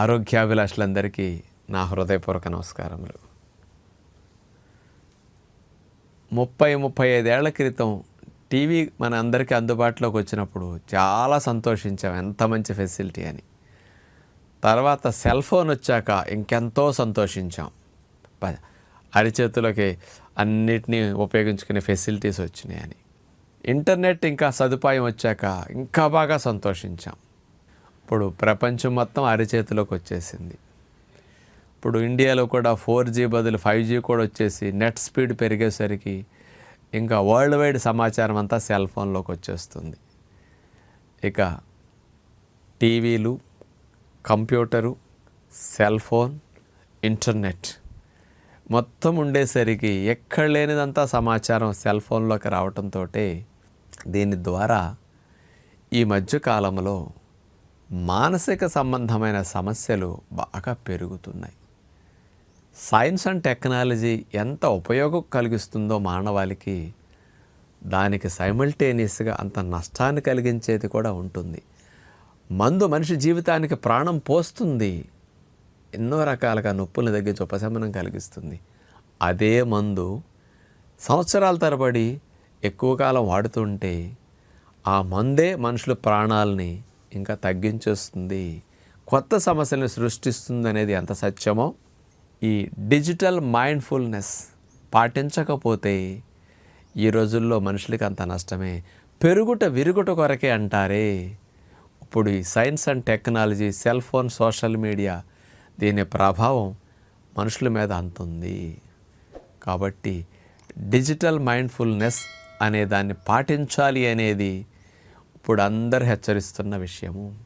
ఆరోగ్యాభిలాషులందరికీ నా హృదయపూర్వక నమస్కారములు. ముప్పై ముప్పై ఐదేళ్ళ క్రితం టీవీ మన అందరికీ అందుబాటులోకి వచ్చినప్పుడు చాలా సంతోషించాం ఎంత మంచి ఫెసిలిటీ అని. తర్వాత సెల్ ఫోన్ వచ్చాక ఇంకెంతో సంతోషించాం. ప- అరిచేతులకి అన్నిటినీ ఉపయోగించుకునే ఫెసిలిటీస్ వచ్చినాయని. ఇంటర్నెట్ ఇంకా సదుపాయం వచ్చాక ఇంకా బాగా సంతోషించాం. ఇప్పుడు ప్రపంచం మొత్తం అరిచేతిలోకి వచ్చేసింది. ఇప్పుడు ఇండియాలో కూడా ఫోర్ జీ బదులు ఫైవ్ జీ కూడా వచ్చేసి నెట్ స్పీడ్ పెరిగేసరికి ఇంకా వరల్డ్ వైడ్ సమాచారం అంతా సెల్ ఫోన్లోకి వచ్చేస్తుంది. ఇక టీవీలు కంప్యూటరు సెల్ ఫోన్ ఇంటర్నెట్ మొత్తం ఉండేసరికి ఎక్కడ లేనిదంతా సమాచారం సెల్ ఫోన్లోకి రావటంతో దీని ద్వారా ఈ మధ్య కాలంలో మానసిక సంబంధమైన సమస్యలు బాగా పెరుగుతున్నాయి. సైన్స్ అండ్ టెక్నాలజీ ఎంత ఉపయోగం కలిగిస్తుందో మానవాళికి దానికి సైమల్టేనియస్గా అంత నష్టాన్ని కలిగించేది కూడా ఉంటుంది. మందు మనిషి జీవితానికి ప్రాణం పోస్తుంది. ఎన్నో రకాలుగా నొప్పులను తగ్గించి ఉపశమనం కలిగిస్తుంది. అదే మందు సంవత్సరాల తరబడి ఎక్కువ కాలం వాడుతుంటే ఆ మందే మనుషుల ప్రాణాలని ఇంకా తగ్గించేస్తుంది. కొత్త సమస్యలను సృష్టిస్తుంది అనేది ఎంత సత్యమో ఈ డిజిటల్ మైండ్ఫుల్నెస్ పాటించకపోతే ఈ రోజుల్లో మనుషులకి అంత నష్టమే. పెరుగుట విరుగుట కొరకే అంటారే. ఇప్పుడు ఈ science and technology cell phone social media దీని ప్రభావం మనుషుల మీద అంతుంది. కాబట్టి డిజిటల్ మైండ్ఫుల్నెస్ అనే దాన్ని పాటించాలి అనేది ఇప్పుడు అందరు హెచ్చరిస్తున్న విషయము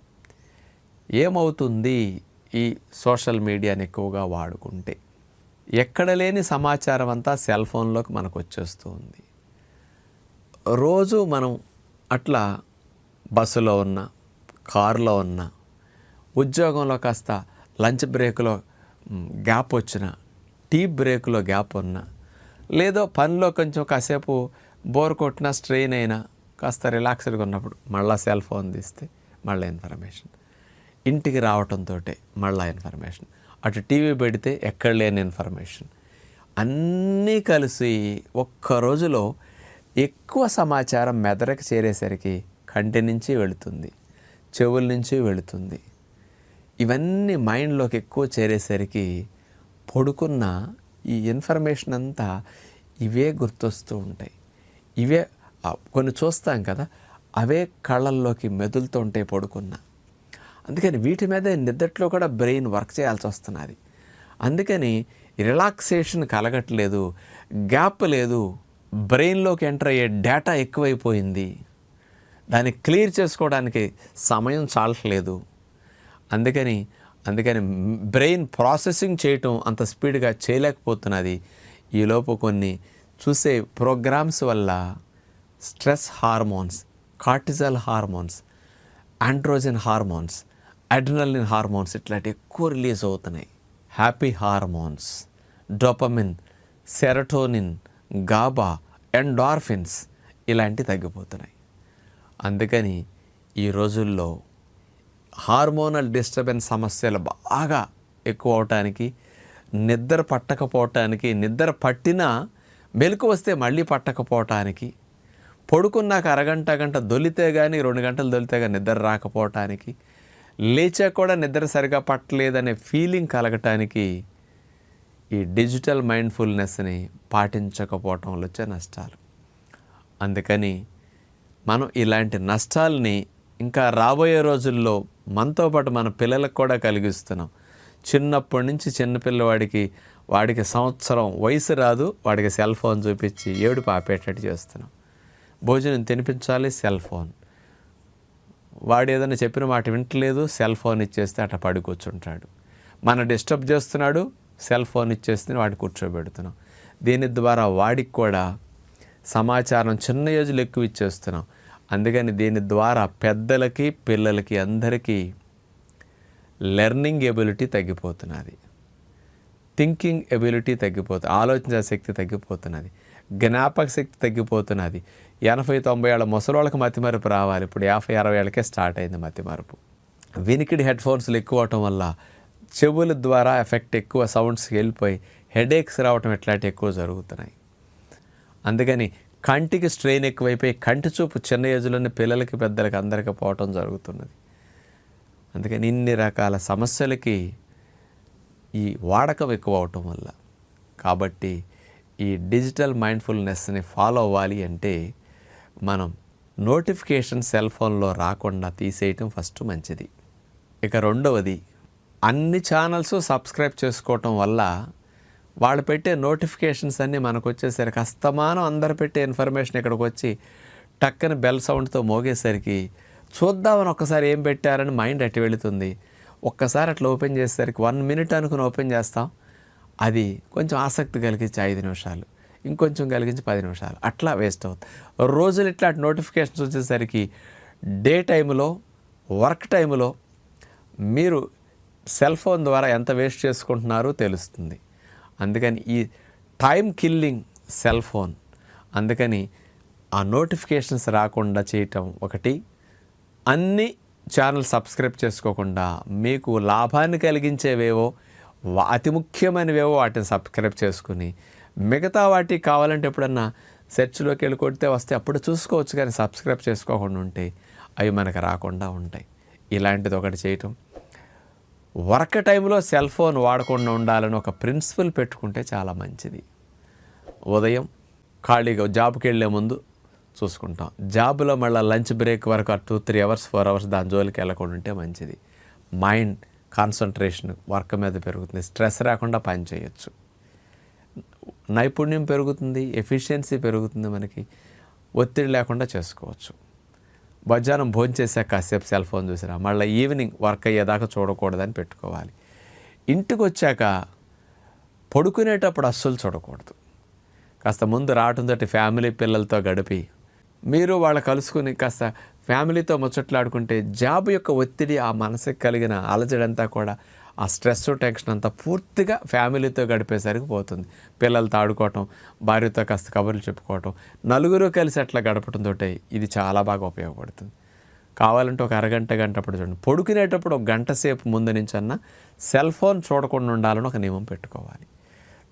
ఏమవుతుంది ఈ సోషల్ మీడియాని ఎక్కువగా వాడుకుంటే? ఎక్కడ లేని సమాచారం అంతా సెల్ ఫోన్లోకి మనకు వచ్చేస్తూ ఉంది రోజు మనం అట్లా బస్సులో ఉన్న కారులో ఉన్న ఉద్యోగంలో కాస్త లంచ్ బ్రేక్లో గ్యాప్ వచ్చిన టీ బ్రేక్లో గ్యాప్ ఉన్నా లేదో పనిలో కొంచెం కాసేపు బోర్ కొట్టిన స్ట్రెయిన్ అయినా కాస్త రిలాక్స్డ్గా ఉన్నప్పుడు మళ్ళీ సెల్ ఫోన్ తీస్తే మళ్ళీ ఇన్ఫర్మేషన్. ఇంటికి రావటంతో మళ్ళీ ఇన్ఫర్మేషన్. అటు టీవీ పెడితే ఎక్కడ లేని ఇన్ఫర్మేషన్. అన్నీ కలిసి ఒక్క రోజులో ఎక్కువ సమాచారం మెదడుకి చేరేసరికి కంటి నుంచి వెళుతుంది చెవుల నుంచి వెళుతుంది. ఇవన్నీ మైండ్లోకి ఎక్కువ చేరేసరికి పడుకున్న ఈ ఇన్ఫర్మేషన్ అంతా ఇవే గుర్తొస్తూ ఉంటాయి. ఇవే కొన్ని చూస్తాం కదా అవే కళ్ళల్లోకి మెదులుతూ ఉంటే పడుకున్న. అందుకని వీటి మీద నిద్దట్లో కూడా బ్రెయిన్ వర్క్ చేయాల్సి వస్తున్నది. అందుకని రిలాక్సేషన్ కలగట్లేదు గ్యాప్ లేదు బ్రెయిన్లోకి ఎంటర్ అయ్యే డేటా ఎక్కువైపోయింది. దాన్ని క్లియర్ చేసుకోవడానికి సమయం చాలట్లేదు. అందుకని అందుకని బ్రెయిన్ ప్రాసెసింగ్ చేయటం అంత స్పీడ్గా చేయలేకపోతున్నది. ఈలోపు కొన్ని చూసే ప్రోగ్రామ్స్ వల్ల stress hormones cortisol hormones androgen hormones adrenaline hormones ఇట్లాంటి ఎక్కువ రిలీజ్ అవుతున్నాయి. Happy hormones dopamine serotonin GABA endorphins ఇలాంటివి తగ్గిపోతున్నాయి. అందుకని ఈ రోజుల్లో హార్మోనల్ డిస్టర్బెన్స్ సమస్యలు బాగా ఎక్కువ అవటానికి నిద్ర పట్టకపోవటానికి నిద్ర పట్టినా మెలకు వస్తే మళ్ళీ పట్టకపోవటానికి పడుకున్నాక అరగంట గంట దొలితే కానీ రెండు గంటలు దొలితే కానీ నిద్ర రాకపోవటానికి లేచా కూడా నిద్ర సరిగా పట్టలేదనే ఫీలింగ్ కలగటానికి ఈ డిజిటల్ మైండ్ఫుల్నెస్ని పాటించకపోవటం వల్ల వచ్చే నష్టాలు. అందుకని మనం ఇలాంటి నష్టాలని ఇంకా రాబోయే రోజుల్లో మనతో పాటు మన పిల్లలకు కూడా కలిగిస్తున్నాం. చిన్నప్పటి నుంచి చిన్నపిల్లవాడికి వాడికి సంవత్సరం వయసు రాదు వాడికి సెల్ ఫోన్ చూపించి ఏడుపు పాపేటట్టు చేస్తున్నాం. భోజనం తినిపించాలి సెల్ ఫోన్. వాడు ఏదైనా చెప్పిన మాట వింటలేదు సెల్ ఫోన్ ఇచ్చేస్తే అట్లా పడి కూర్చుంటాడు. మన డిస్టర్బ్ చేస్తున్నాడు సెల్ ఫోన్ ఇచ్చేస్తే వాడిని కూర్చోబెడుతున్నాం. దీని ద్వారా వాడికి కూడా సమాచారం చిన్న ఏజ్లు ఎక్కువ ఇచ్చేస్తున్నాం. అందుకని దీని ద్వారా పెద్దలకి పిల్లలకి అందరికీ లెర్నింగ్ ఎబిలిటీ తగ్గిపోతున్నది. థింకింగ్ ఎబిలిటీ తగ్గిపోతుంది ఆలోచించే శక్తి తగ్గిపోతున్నది. జ్ఞాపక శక్తి తగ్గిపోతున్నది. ఎనభై తొంభై ఏళ్ళ ముసలోళ్ళకి మతిమరుపు రావాలి. ఇప్పుడు యాభై అరవై ఏళ్ళకే స్టార్ట్ అయింది మతిమరుపు. వినికిడి హెడ్ ఫోన్స్లు ఎక్కువ అవటం వల్ల చెవుల ద్వారా ఎఫెక్ట్ ఎక్కువ సౌండ్స్ వెళ్ళిపోయి హెడేక్స్ రావటం ఇట్లాంటివి ఎక్కువ జరుగుతున్నాయి. అందుకని కంటికి స్ట్రెయిన్ ఎక్కువైపోయి కంటి చూపు చిన్న ఏజ్లోనే పిల్లలకి పెద్దలకి అందరికీ పోవటం జరుగుతున్నది. అందుకని ఇన్ని రకాల సమస్యలకి ఈ వాడకం ఎక్కువ అవటం వల్ల. కాబట్టి ఈ డిజిటల్ మైండ్ఫుల్నెస్ని ఫాలో అవ్వాలి అంటే మనం నోటిఫికేషన్ సెల్ ఫోన్లో రాకుండా తీసేయటం ఫస్ట్ మంచిది. ఇక రెండవది అన్ని ఛానల్స్ సబ్స్క్రైబ్ చేసుకోవటం వల్ల వాళ్ళు పెట్టే నోటిఫికేషన్స్ అన్నీ మనకు వచ్చేసరికి అస్తమానం అందరు పెట్టే ఇన్ఫర్మేషన్ ఇక్కడికి వచ్చి టక్కన బెల్ సౌండ్తో మోగేసరికి చూద్దామని ఒక్కసారి ఏం పెట్టారని మైండ్ అట్టి వెళుతుంది. ఒక్కసారి అట్లా ఓపెన్ చేసేసరికి వన్ మినిట్ అనుకుని ఓపెన్ చేస్తాం. అది కొంచెం ఆసక్తి కలిగించి ఐదు నిమిషాలు ఇంకొంచెం కలిగించి పది నిమిషాలు అట్లా వేస్ట్ అవుతుంది. రోజులు ఇట్లా నోటిఫికేషన్స్ వచ్చేసరికి డే టైంలో వర్క్ టైంలో మీరు సెల్ ఫోన్ ద్వారా ఎంత వేస్ట్ చేసుకుంటున్నారో తెలుస్తుంది. అందుకని ఈ టైం కిల్లింగ్ సెల్ ఫోన్ అందుకని ఆ నోటిఫికేషన్స్ రాకుండా చేయటం ఒకటి. అన్ని ఛానల్ సబ్స్క్రైబ్ చేసుకోకుండా మీకు లాభాన్ని కలిగించేవేవో అతి ముఖ్యమైనవేవో వాటిని సబ్స్క్రైబ్ చేసుకుని మిగతా వాటికి కావాలంటే ఎప్పుడన్నా సెర్చ్లోకి వెళ్ళి కొడితే వస్తే అప్పుడు చూసుకోవచ్చు కానీ సబ్స్క్రైబ్ చేసుకోకుండా ఉంటే అవి మనకు రాకుండా ఉంటాయి. ఇలాంటిది ఒకటి చేయటం. వర్క్ టైంలో సెల్ ఫోన్ వాడకుండా ఉండాలని ఒక ప్రిన్సిపల్ పెట్టుకుంటే చాలా మంచిది. ఉదయం ఖాళీగా జాబ్కి వెళ్ళే ముందు చూసుకుంటాం. జాబ్లో మళ్ళీ లంచ్ బ్రేక్ వరకు two three hours four hours దాని జోలికి వెళ్ళకుండా ఉంటే మంచిది. మైండ్ కాన్సన్ట్రేషన్ వర్క్ మీద పెరుగుతుంది. స్ట్రెస్ రాకుండా పని చేయొచ్చు. నైపుణ్యం పెరుగుతుంది ఎఫిషియన్సీ పెరుగుతుంది మనకి. ఒత్తిడి లేకుండా చేసుకోవచ్చు. మధ్యాహ్నం భోంచేసాక కాసేపు సెల్ ఫోన్ చూసినా మళ్ళీ ఈవినింగ్ వర్క్ అయ్యేదాకా చూడకూడదని పెట్టుకోవాలి. ఇంటికి వచ్చాక పడుకునేటప్పుడు అస్సలు చూడకూడదు. కాస్త ముందు రావడంతో ఫ్యామిలీ పిల్లలతో గడిపి మీరు వాళ్ళ కలుసుకుని కాస్త ఫ్యామిలీతో ముచ్చట్లాడుకుంటే జాబ్ యొక్క ఒత్తిడి ఆ మనసుకు కలిగిన అలజడంతా కూడా ఆ స్ట్రెస్ టెన్షన్ అంతా పూర్తిగా ఫ్యామిలీతో గడిపేసరికి పోతుంది. పిల్లలతో ఆడుకోవటం భార్యతో కాస్త కబుర్లు చెప్పుకోవటం నలుగురు కలిసి అట్లా గడపడంతో ఇది చాలా బాగా ఉపయోగపడుతుంది. కావాలంటే ఒక అరగంట గంట అప్పుడు చూడండి. పడుకునేటప్పుడు ఒక గంట సేపు ముందు నుంచి అన్న సెల్ ఫోన్ చూడకుండా ఉండాలని ఒక నియమం పెట్టుకోవాలి.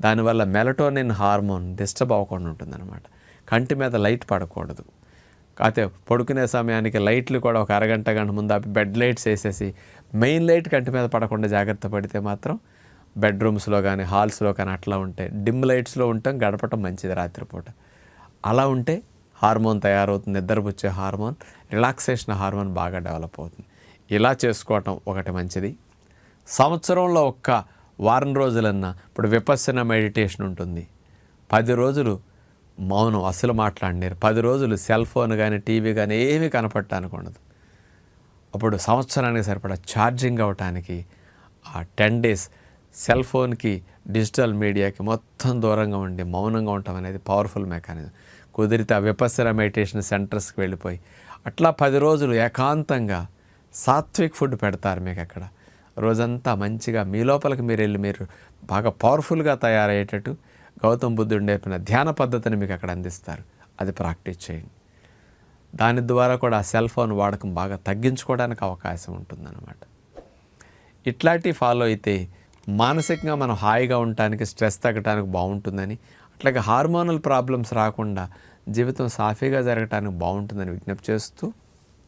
దానివల్ల మెలటోనిన్ హార్మోన్ డిస్టర్బ్ అవ్వకుండా ఉంటుందన్నమాట. కంటి మీద లైట్ పడకూడదు. కాకపోతే పడుకునే సమయానికి లైట్లు కూడా ఒక అరగంట గంట ముందు ఆపి బెడ్ లైట్స్ వేసేసి మెయిన్ లైట్ కంటి మీద పడకుండా జాగ్రత్త పడితే మాత్రం బెడ్రూమ్స్లో కానీ హాల్స్లో కానీ అట్లా ఉంటాయి డిమ్ లైట్స్లో ఉంటాం గడపటం మంచిది రాత్రిపూట. అలా ఉంటే హార్మోన్ తయారవుతుంది నిద్రపుచ్చే హార్మోన్ రిలాక్సేషన్ హార్మోన్ బాగా డెవలప్ అవుతుంది. ఇలా చేసుకోవటం ఒకటి మంచిది. సంవత్సరంలో ఒక్క వారం రోజులన్నా ఇప్పుడు విపత్సన మెడిటేషన్ ఉంటుంది. పది రోజులు మౌనం అసలు మాట్లాడినారు పది రోజులు సెల్ ఫోన్ కానీ టీవీ కానీ ఏమీ కనపడటానికి ఉండదు. అప్పుడు సంవత్సరానికి సరిపడా ఛార్జింగ్ అవ్వటానికి ఆ టెన్ డేస్ సెల్ ఫోన్కి డిజిటల్ మీడియాకి మొత్తం దూరంగా ఉండి మౌనంగా ఉండటం అనేది పవర్ఫుల్ మెకానిజం. కుదిరితే ఆ విపස්සన మెడిటేషన్ సెంటర్స్కి వెళ్ళిపోయి అట్లా పది రోజులు ఏకాంతంగా సాత్విక్ ఫుడ్ పెడతారు మీకు అక్కడ. రోజంతా మంచిగా మీ లోపలికి మీరు వెళ్ళి మీరు బాగా పవర్ఫుల్గా తయారయ్యేటట్టు గౌతమ్ బుద్ధుడు నేర్పిన ధ్యాన పద్ధతిని మీకు అక్కడ అందిస్తారు. అది ప్రాక్టీస్ చేయండి. దాని ద్వారా కూడా ఆ సెల్ ఫోన్ వాడకం బాగా తగ్గించుకోవడానికి అవకాశం ఉంటుందన్నమాట. ఇట్లాంటివి ఫాలో అయితే మానసికంగా మనం హాయిగా ఉండటానికి స్ట్రెస్ తగ్గడానికి బాగుంటుందని అట్లాగే హార్మోనల్ ప్రాబ్లమ్స్ రాకుండా జీవితం సాఫీగా జరగటానికి బాగుంటుందని విజ్ఞప్తి చేస్తూ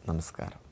నమస్కారం.